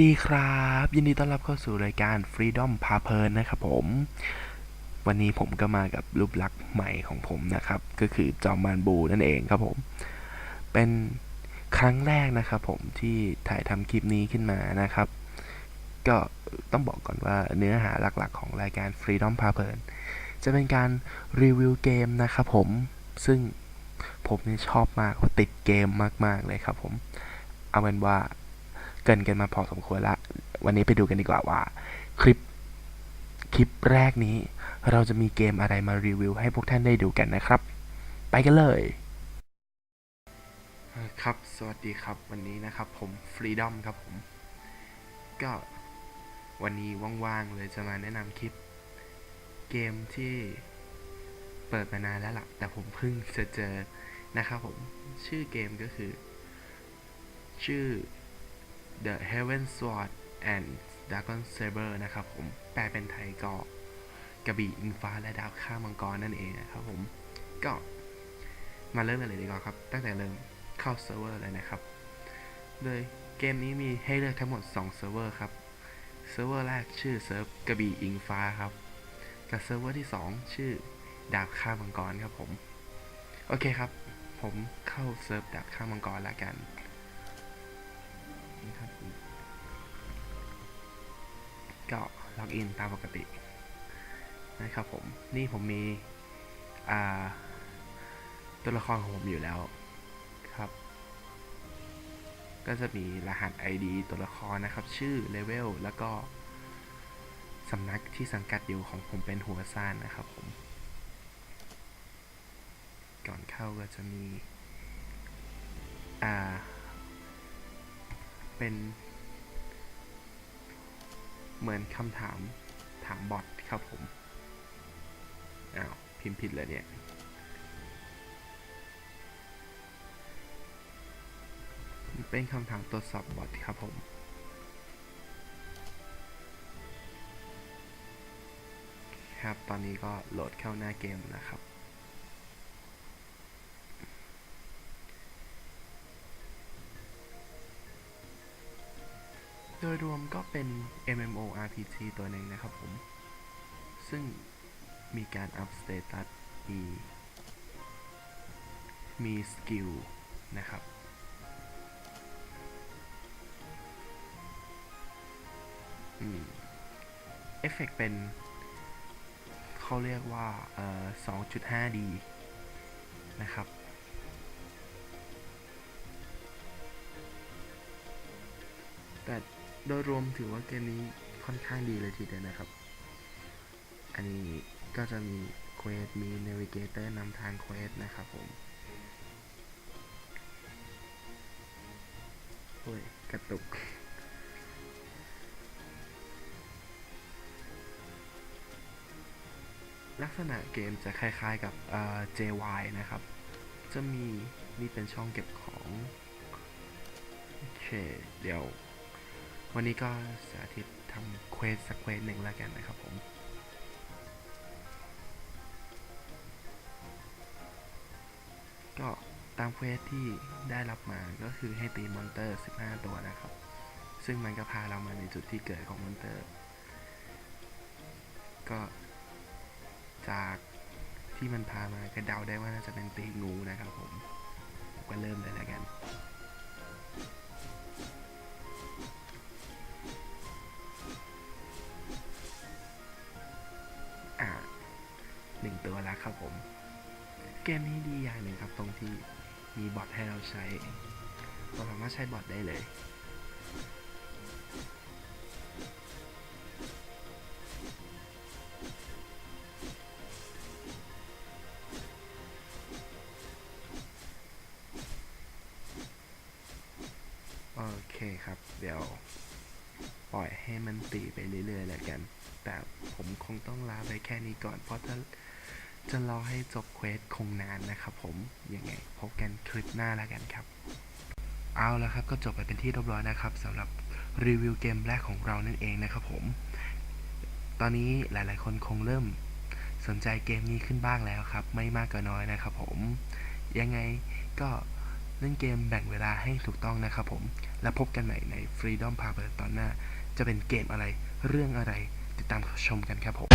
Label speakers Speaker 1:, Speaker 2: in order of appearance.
Speaker 1: สวัสดีครับ ยินดีต้อนรับเข้าสู่รายการ Freedom พาเพลินนะครับผม วันนี้ผมก็มากับรูปลักษณ์ใหม่ของผมนะครับ ก็คือจอมมานบูนั่นเองครับผม เป็นครั้งแรกนะครับผมที่ถ่ายทำคลิปนี้ขึ้นมานะครับ ก็ต้องบอกก่อนว่าเนื้อหาหลักๆ ของรายการ Freedom พาเพลินจะเป็นการรีวิวเกมนะครับผม ซึ่งผมนี่ชอบมากติดเกมมากๆเลยครับผม เอาเป็นว่า เกินกันมาพอสมควรละ วันนี้ไปดูกันดีกว่าว่า คลิปคลิปแรกนี้ เราจะมีเกมอะไรมารีวิวให้พวกท่านได้ดูกันนะครับ ไปกันเลยครับ สวัสดีครับวันนี้นะครับผม Freedom ครับผม ก็วันนี้ว่างๆเลยจะมาแนะนำคลิป เกมที่เปิดมานานแล้วล่ะ แต่ผมเพิ่งจะเจอนะครับผม ชื่อเกมก็คือ ชื่อ The Heaven Sword and Dragon Saber นะครับผม แปลเป็นไทยก็กระบี่อิงฟ้าและดาบข้ามังกรนั่นเองนะครับผม ก็มาเริ่มกันเลยดีกว่าครับ ตั้งแต่เริ่มเข้าเซิร์ฟเวอร์เลยนะครับ โดยเกมนี้มีให้เลือกทั้งหมด 2 เซิร์ฟเวอร์ครับ เซิร์ฟเวอร์แรกชื่อเซิร์ฟกระบี่อิงฟ้าครับ กับเซิร์ฟเวอร์ที่ 2 ชื่อดาบข้ามังกรครับผม โอเคครับ ผมเข้าเซิร์ฟดาบข้ามังกรละกัน ก็ล็อกอินตามปกตินะครับผม นี่ผมมีตัวละครของผมอยู่แล้วครับ ก็จะมีรหัส ID ตัวละครนะครับ ชื่อเลเวลแล้วก็สำนักที่สังกัดอยู่ของผมเป็นหัวซ่านนะครับผม ก่อนเข้าก็จะมี อ่า เป็น เหมือนคำถามถามบอทครับผม อ้าว พิมพ์ผิดเลยเนี่ย เป็นคำถามตรวจสอบบอทครับผมครับ ตอนนี้ก็โหลดเข้าหน้าเกมนะครับ โดยรวมก็เป็น MMORPG ตัวหนึ่งนะครับผม ซึ่งมีการอัพสเตตัส มี มีสกิลนะครับ อืม เอฟเฟกเป็นเขาเรียกว่าเอ่อ 2.5D นะครับแต่ โดยรวมถือว่าเกมนี้ค่อนข้างดีเลยทีเดียวนะครับ อันนี้ก็จะมีเควสมีเนวิเกเตอร์นำทางเควสนะครับผมโอ้ยกระตุก ลักษณะเกมจะคล้ายๆกับ JY นะครับ จะมีนี่เป็นช่องเก็บของ โอเค เดี๋ยว วันนี้ก็สาธิตทำเควสสักเควสหนึ่งแล้วกันนะครับผมก็ตามเควสที่ได้รับมาก็คือให้ตีมอนเตอร์ 15 ตัวนะครับ ซึ่งมันก็พาเรามาในจุดที่เกิดของมอนเตอร์ ก็จากที่มันพามาก็เดาได้ว่าน่าจะเป็นตีงูนะครับผมผมก็เริ่มเลย นึ่งตัวแล้วครับผม เกมนี้ดีอย่างหนึ่งครับตรงที่มีบอทให้เราใช้ เราสามารถใช้บอทได้เลยโอเคครับ เดี๋ยว ปล่อยให้มันตีไปเรื่อยๆแล้วกัน แต่ผมคงต้องลาไปแค่นี้ก่อนเพราะถ้า จะรอให้จบเควสคงนานนะครับผม ยังไงพบกันคลิปหน้าแล้วกันครับ เอาและครับก็จบไปเป็นที่เรียบร้อยนะครับสำหรับรีวิวเกมแรกของเรานั่นเองนะครับผม ตอนนี้หลายๆ คนคงเริ่มสนใจเกมนี้ขึ้นบ้างแล้วครับ ไม่มากก็น้อยนะครับผม ยังไงก็เล่นเกมแบ่งเวลาให้ถูกต้องนะครับผม แล้วพบกันใหม่ใน Freedom p a เ e r ตอนหน้า จะเป็นเกมอะไรเรื่องอะไรติดตามชมกันครับผม